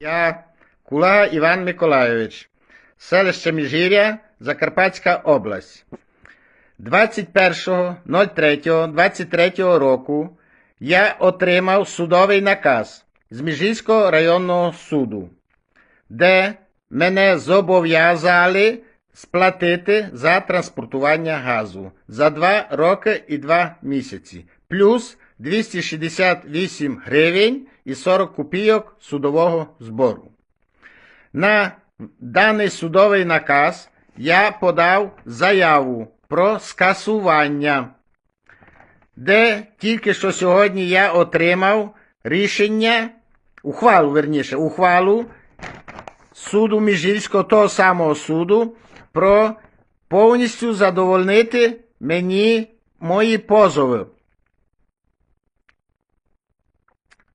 Я Кулага Іван Миколайович, селище Міжгір'я, Закарпатська область. 21.03.23 року я отримав судовий наказ з Міжгірського районного суду, де мене зобов'язали сплатити за транспортування газу за 2 роки і 2 місяці, плюс 268 гривень і 40 копійок судового збору. На даний судовий наказ я подав заяву про скасування, де тільки що сьогодні я отримав рішення, ухвалу, верніше, ухвалу суду Міжгірського того самого суду про повністю задовольнити мені мої позови.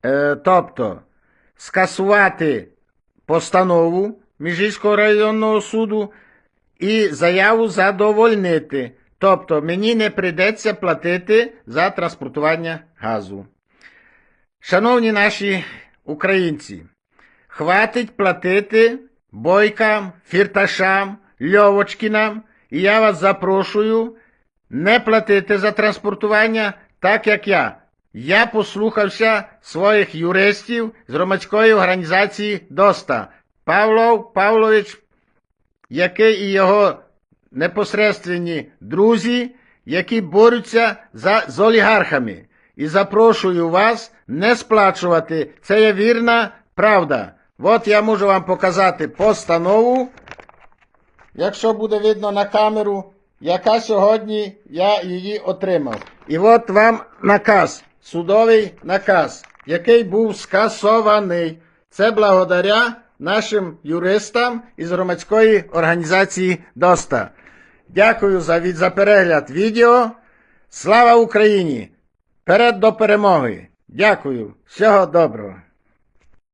Е, тобто скасувати постанову Міжгірського районного суду і заяву задовольнити. Тобто мені не прийдеться платити за транспортування газу. Шановні наші українці, хватить платити бойкам, фірташам, льовочкінам, і я вас запрошую не платити за транспортування, так як я. Я послухався своїх юристів з громадської організації ДОСТА. Павлов Павлович, який і його непосредственні друзі, які борються за, з олігархами. І запрошую вас не сплачувати. Це є вірна правда. От я можу вам показати постанову, якщо буде видно на камеру, яка сьогодні я її отримав. І от вам наказ, судовий наказ, який був скасований. Це благодаря нашим юристам із громадської організації ДОСТА. Дякую за, від, за перегляд відео. Слава Україні! Перед до перемоги! Дякую! Всього доброго!